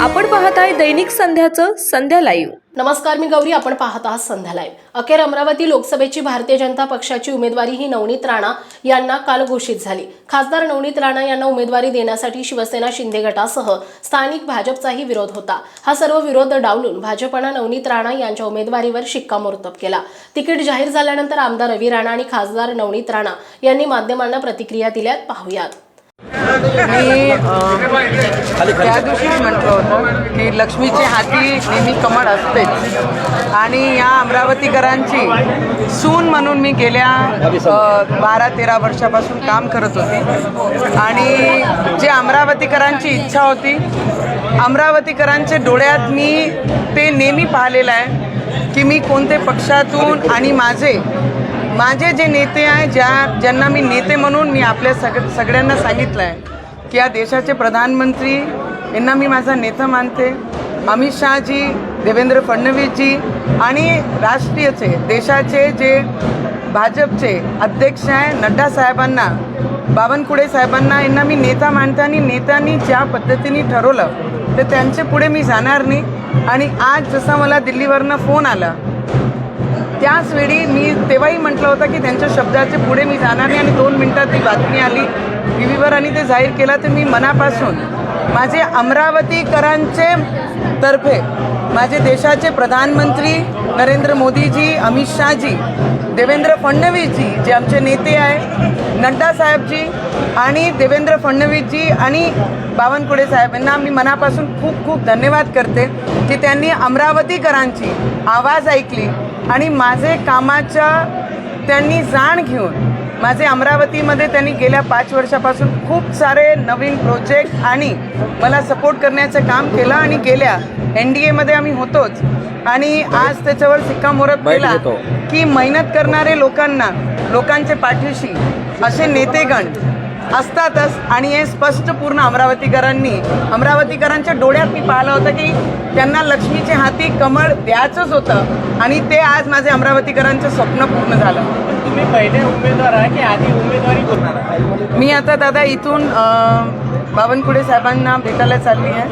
आपण पाहत आहे दैनिक संध्याचं संध्या लाईव्ह नमस्कार मी गौरी. आपण पाहत आहात संध्या लाईव्ह अखेर अमरावती लोकसभेची भारतीय जनता पक्षाची उमेदवारी ही नवनीत राणा यांना काल घोषित झाली. खासदार नवनीत राणा यांना उमेदवारी देण्यासाठी शिवसेना शिंदे गटासह स्थानिक भाजपचाही विरोध होता. हा सर्व विरोध डावलून भाजपनं नवनीत राणा यांच्या उमेदवारीवर शिक्कामोर्तब केला. तिकीट जाहीर झाल्यानंतर आमदार रवी राणा आणि खासदार नवनीत राणा यांनी माध्यमांना प्रतिक्रिया दिल्यात. पाहूयात. मी त्या दिवशीच म्हटलं होतं की लक्ष्मीची हाती नेहमी कमळ असतेच. आणि या अमरावतीकरांची सून म्हणून मी गेल्या बारा तेरा वर्षापासून काम करत होते. आणि जे अमरावतीकरांची इच्छा होती अमरावतीकरांच्या डोळ्यात मी ते नेहमी पाहिलेलं आहे की मी कोणते पक्षातून आणि माझे माझे जे नेते आहे ज्या ज्यांना मी नेते म्हणून मी आपल्या सग सगळ्यांना सांगितलं आहे की या देशाचे प्रधानमंत्री यांना मी माझा नेता मानते. अमित शहाजी देवेंद्र फडणवीसजी आणि राष्ट्रीयचे देशाचे जे भाजपचे अध्यक्ष आहे नड्डा साहेबांना बावनकुळे साहेबांना यांना मी नेता मानते आणि नेत्यांनी ज्या पद्धतीने ठरवलं तर त्यांचे पुढे मी जाणार नाही. आणि आज जसा मला दिल्लीवरनं फोन आला त्याच वेळी मी तेव्हाही म्हटलं होतं की त्यांच्या शब्दाचे पुढे मी जाणार नाही आणि दोन मिनटात ती बातमी आली. टी व्हीवर आणि ते जाहीर केलं तर मी मनापासून माझे अमरावतीकरांचे तर्फे माझे देशाचे प्रधानमंत्री नरेंद्र मोदीजी अमित शहाजी देवेंद्र फडणवीसजी जे आमचे नेते आहे नड्डा साहेबजी आणि देवेंद्र फडणवीसजी आणि बावनकुळे साहेब यांना मी मनापासून खूप खूप धन्यवाद करते की त्यांनी अमरावतीकरांची आवाज ऐकली. आणि माझे कामाच्या त्यांनी जाण घेऊन माझे अमरावतीमध्ये त्यांनी गेल्या पाच वर्षापासून खूप सारे नवीन प्रोजेक्ट आणि मला सपोर्ट करण्याचं काम केलं आणि गेल्या एन डी एमध्ये आम्ही होतोच. आणि आज त्याच्यावर शिक्कामोर्तब केला की मेहनत करणारे लोकांना लोकांचे पाठीशी असे नेतेगण असतातच आणि हे स्पष्ट पूर्ण अमरावतीकरांनी अमरावतीकरांच्या डोळ्यात मी पाहिलं होतं की त्यांना लक्ष्मीच्या हाती कमळ द्यायचंच होतं आणि ते आज माझे अमरावतीकरांचं स्वप्न पूर्ण झालं. तुम्ही पहिले उमेदवार आहे की आधी उमेदवारी करणार मी आता दादा इथून अं, बावनकुळे साहेबांना भेटायला चालली आहे.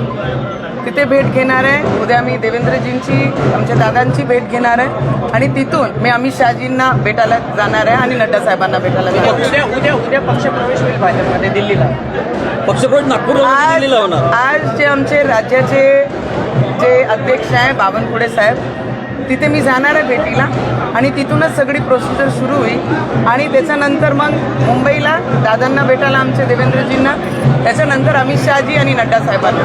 तिथे भेट घेणार आहे. उद्या मी देवेंद्रजींची आमच्या दादांची भेट घेणार आहे. आणि तिथून मी अमित शहाजींना भेटायला जाणार आहे आणि नड्डा साहेबांना भेटायला जाणार आहे. उद्या उद्या उद्या पक्षप्रवेश होईल भाजपमध्ये दिल्लीला. पक्षप्रवेश नागपूर आज दिल्लीला होणार. आज जे आमचे राज्याचे जे अध्यक्ष आहे बावनकुळे साहेब तिथे मी जाणार आहे भेटीला आणि तिथूनच सगळी प्रोसिजर सुरू होईल. आणि त्याच्यानंतर मग मुंबईला दादांना भेटायला आमचे देवेंद्रजींना. त्याच्यानंतर अमित शहाजी आणि नड्डा साहेबांना.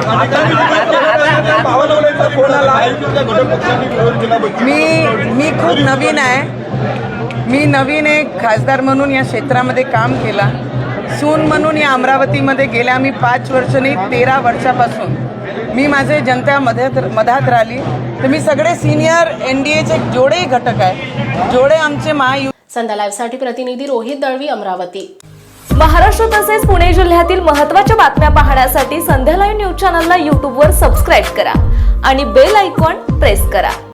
मी मी खूप नवीन आहे. मी नवीन एक खासदार म्हणून या क्षेत्रामध्ये काम केला. सून म्हणून या अमरावतीमध्ये गेल्या मी पाच वर्ष नाही तेरा वर्षापासून. मी माझे जनता मध्यात मधात राहिली. तर मी सगळे सिनियर एन डी एचे जेवढेही घटक आहे. जेवढे आमचे महायु संध्या लाईव्हसाठी प्रतिनिधी रोहित दळवी अमरावती. महाराष्ट्र तसेच पुणे जिल्ह्यातील महत्त्वाच्या बातम्या पाहण्यासाठी संध्या लाईव्ह न्यूज चॅनलला यूट्यूबवर सबस्क्राईब करा आणि बेल आयकॉन प्रेस करा.